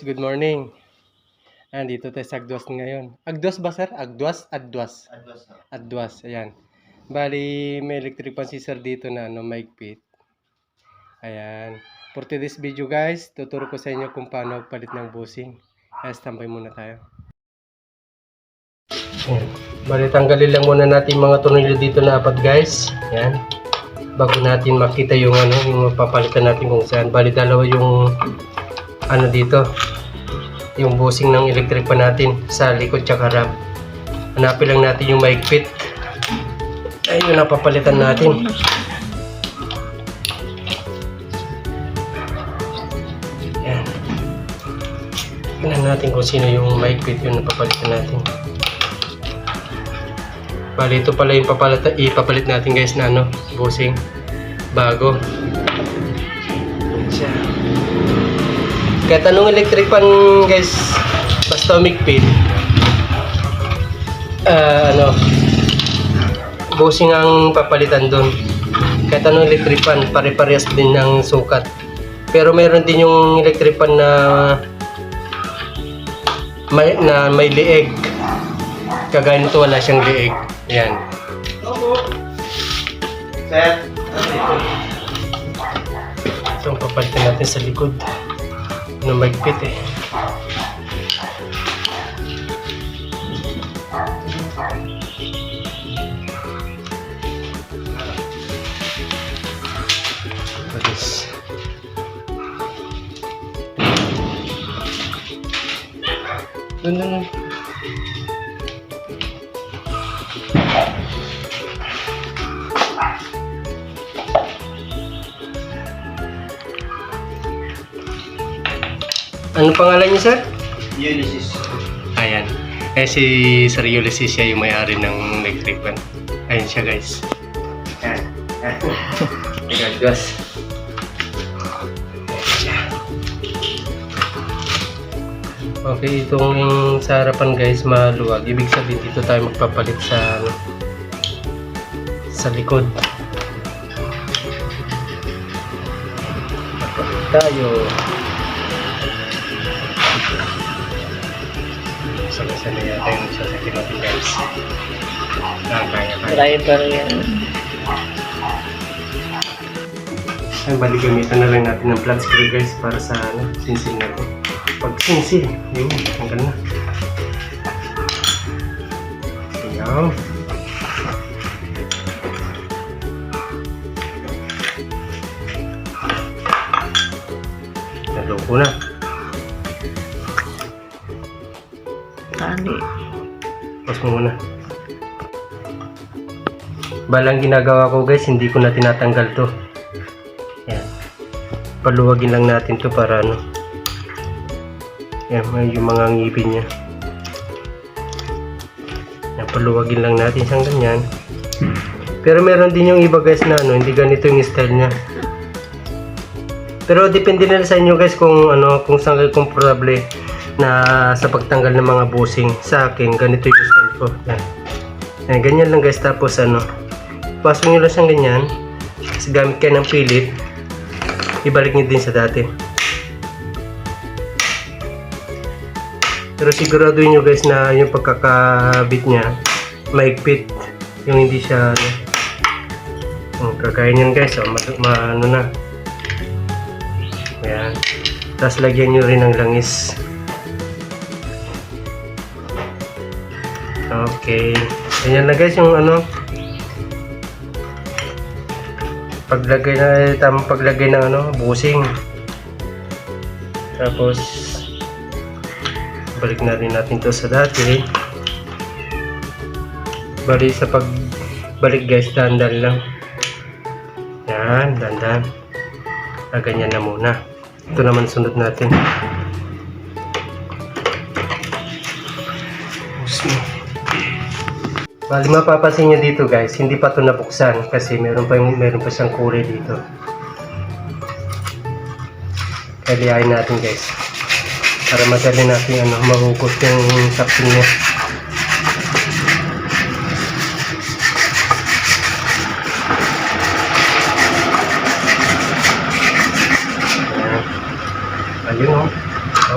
Good morning. Andito tayo sa Agduas ngayon. Agduas ba sir? Agduas? Adduas. Advance na. Adduas. Ayan. Bali, may electric pan si sir dito na ano, maigpit. Ayan. For today's video guys, tuturo ko sa inyo kung paano palit ng busing. Kaya standby muna tayo. Ayan. Bali, tanggalin lang muna natin mga tornilyo dito na apat guys. Ayan. Bago natin makita yung ano, yung papalitan natin kung saan. Bali, dalawa yung ano dito, yung busing ng electric pa natin sa likod tsaka ram. Hanapin lang natin yung maigpit. Ayun, napapalitan natin. Yan. Natin kung sino yung maigpit yung napapalitan natin. Bali, ito pala yung papalita, ipapalit natin guys na ano, busing. Bago. Kahit anong electric pan guys, basta umigpit, ah ano, busing ang papalitan doon. Kahit anong electric pan, pare-parehas din ng sukat. Pero meron din yung electric pan na may, na may lieg. Kagaya nito wala siyang lieg. Yan. Sir, Ito ang papalitan natin sa likod. Na magpit eh. Doon, doon, doon. Ano pangalan niya, sir? Ulysses. Ayan. Eh si Sir Ulysses siya yung may-ari ng electric van. Ayan siya guys. Ayan. Ayan. guys. Okay, itong sa harapan guys maluwag. Ibig sabihin dito tayo magpapalit sa sa likod. Papalit tayo. Sama-sama yata yung guys. Ah, kaya kaya. Driver yan. Ay, bali gamitan na lang natin ng flat screw guys para sa ano, sinsil natin. Pag sinsil, yun, tanggal na. Ayan. Naloko na. Tali. Pause mo muna. Balang ginagawa ko guys, hindi ko na tinatanggal to. Yan. Paluwagin lang natin to para ano. Yan, may yung mga ngipin niya. Yan, paluwagin lang natin siyang ganyan. Pero meron din yung iba guys na ano, hindi ganito yung style niya. Pero depende na sa inyo guys kung ano, kung saan kayo komportable na sa pagtanggal ng mga busing. Sa akin, ganito yung style ko. Yan. Yan, ganyan lang guys. Tapos ano, pasok nyo lang siyang ganyan. Tapos gamit kayo ng pilit. Ibalik nyo din sa dati. Pero siguraduhin nyo guys na yung pagkakabit niya, maigpit. Yung hindi siya, ano, um, kagaya niyan guys, oh, ma- ano na. Ayan. Tapos lagyan nyo rin ng langis. Okay. Ayan na guys yung ano. Paglagay na tamang paglagay ng ano, busing. Tapos balik na rin natin to sa dati. Bali sa pag balik guys, dandan lang. Yan, dandan. Ah, ganyan na muna. Ito naman sunod natin. Bali mapapansin nyo dito guys, hindi pa ito nabuksan kasi meron pa, yung, meron pa siyang kulay dito. Kaya liyahin natin guys. Para madali natin ano, mahugot yung sapin niya. Ayun oh.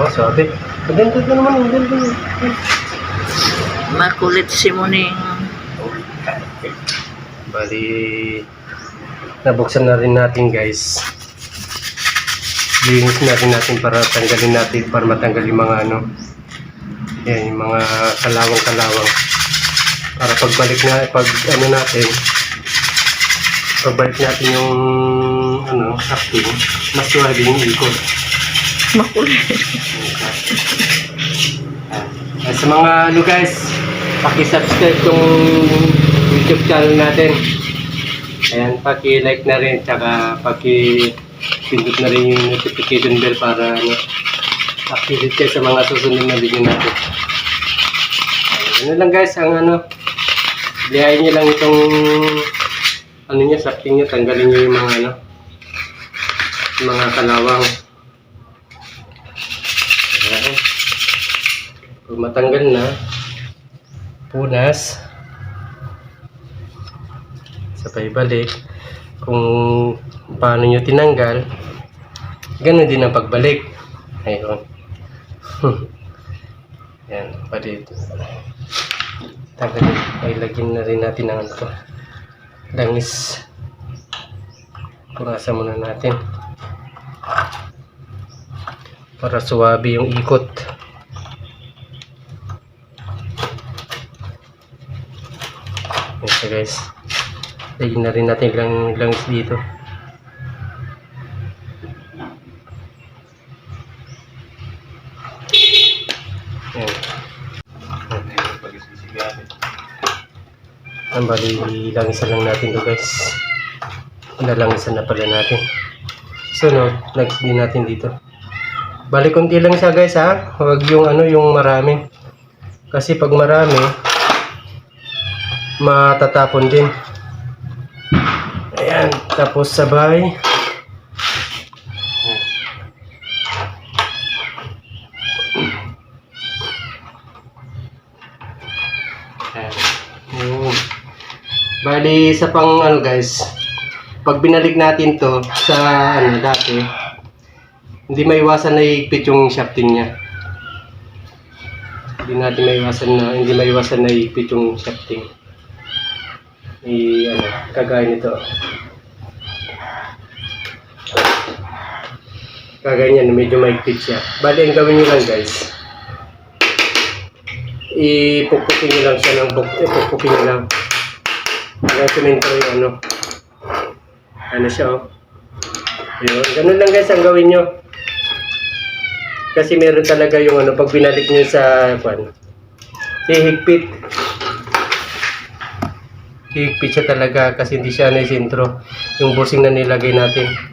Oh, sabi. Maganda ka naman, ang ganda. Makulit si Muning. Bali, nabuksan na rin natin guys. Linis na rin natin para tanggalin natin, para matanggal yung mga ano, yan, yung mga kalawang-kalawang. Para pagbalik na, pag ano natin, pagbalik natin yung ano, acting, mas suwabe yung ikot. Makulit. At sa mga ano guys, paki-subscribe tong YouTube channel natin. Ayan, paki-like na rin, tsaka paki-pindot na rin yung notification bell para ano, updated kayo sa mga susunod na video natin. Ayan, ano lang guys, ang ano, lihain nyo lang itong ano niya, sakting niya, tanggalin nyo yung mga ano, mga kalawang. Ayan. Matanggal na, punas, balik. Kung paano nyo tinanggal, ganun din ang pagbalik. Ayun. Yan, pwede. Tanggalin. Ay, lagyan na rin natin ang ano. Langis. Punasan muna natin. Para suwabe yung ikot. Siya guys. Lagyan na rin natin lang langis dito. Ang bali, langisan lang natin to guys. Nalangisan na pala natin. Sunod, next din natin dito. Bali, konti lang siya guys ha. Huwag yung ano, yung marami. Kasi pag marami, matatapon din. Tapos sabay. Ayan. Bali, sa pang ano guys, pag binalik natin to sa ano dati, hindi maiwasan na iipit yung shafting niya. Hindi natin maiwasan na, hindi maiwasan na iipit yung shafting. I, ano, kagaya nito. Kagaya niyan, medyo maigpit siya. Bali, ang gawin niyo lang guys, ipupukin niyo lang siya ng ipupukin niyo lang. Hanggang semento yung ano. Ano siya oh. Yun. Ganun lang guys ang gawin nyo. Kasi meron talaga yung ano, pag binalik nyo sa, kwan, hihigpit. Hihigpit siya talaga kasi hindi siya naisintro. Yung busing na nilagay natin.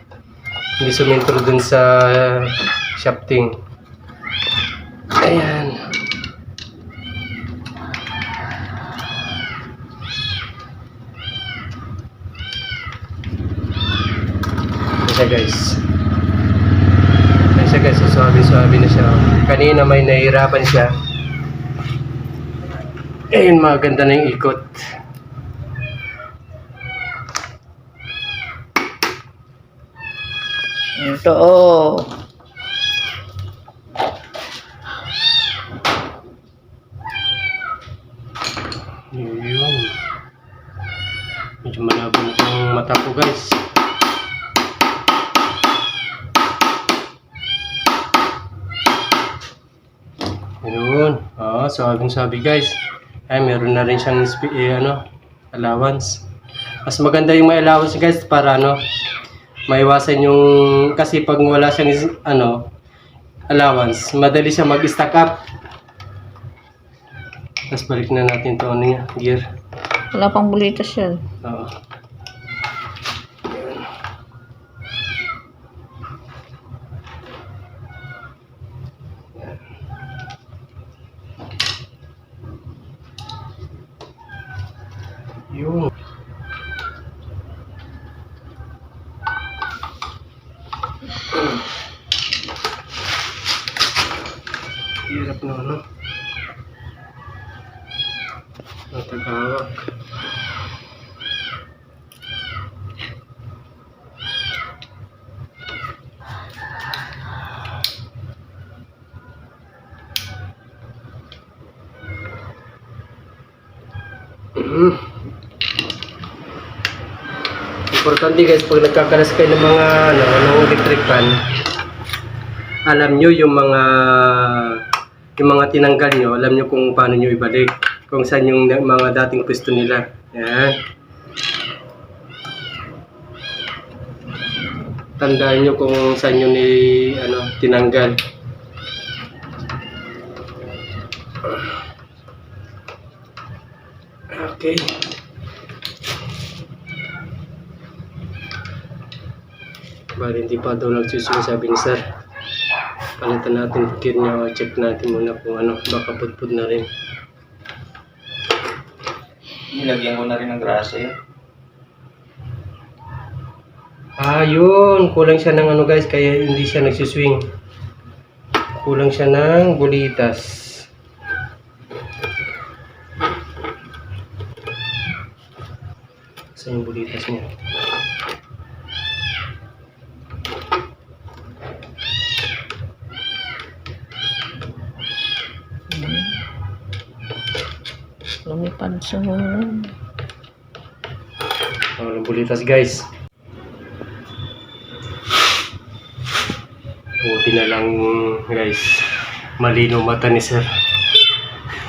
Hindi sumintro dun sa shafting. Ayan. Siya guys. Siya guys, so suwabe-suwabe na siya. Kanina may nahihirapan siya. Ayun, maganda na yung ikot. Ito, oh. Yun. Medyo malabo na itong mata ko guys. Yun. Oo, sabing sabi guys. Ay, meron na rin siyang eh, ano, allowance. Mas maganda yung may allowance guys para ano, maiwasan yung, kasi pag wala siyang ano, allowance, madali siya mag-stack up. Tapos balik na natin to ano niya, gear. Wala pang bulitas yan. Oo. Hirap na ano. Natagawak. Importante guys, pag nagkakalas kayo ng mga ano, ng electric fan, alam nyo yung mga yung mga tinanggal nyo, alam nyo kung paano nyo ibalik. Kung saan yung mga dating pwesto nila. Yan. Tandaan nyo kung saan nyo ni ano, tinanggal. Okay. Bali, hindi pa daw nagsusunod sabi ni sir. Palitan natin gear niya o check natin muna kung ano, baka pudpud na rin. Nilagyan ko na rin ng grasa yun. Ah, yun. Kulang siya ng ano guys, kaya hindi siya nagsuswing. Kulang siya ng bulitas. Saan yung bulitas niya? Sa ulan. Walang bulitas guys. Buti na lang guys. Malino mata ni sir.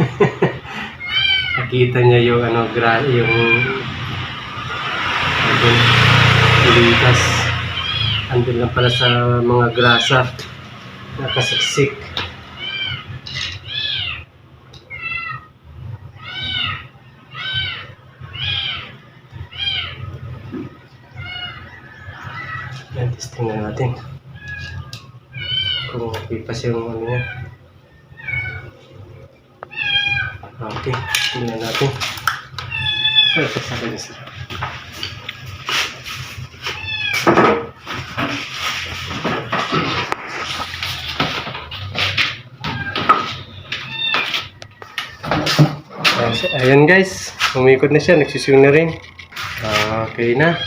Nakita niya yung ano, gra yung andun, bulitas. Andun lang pala sa mga grasa. Nakasiksik. Yan, testing na natin. Kung pipas yung ano niya. Okay, tingnan natin. Ay, pasabi niya sir. Ayun guys, umikot na siya, nagsiswing na rin. Okay na.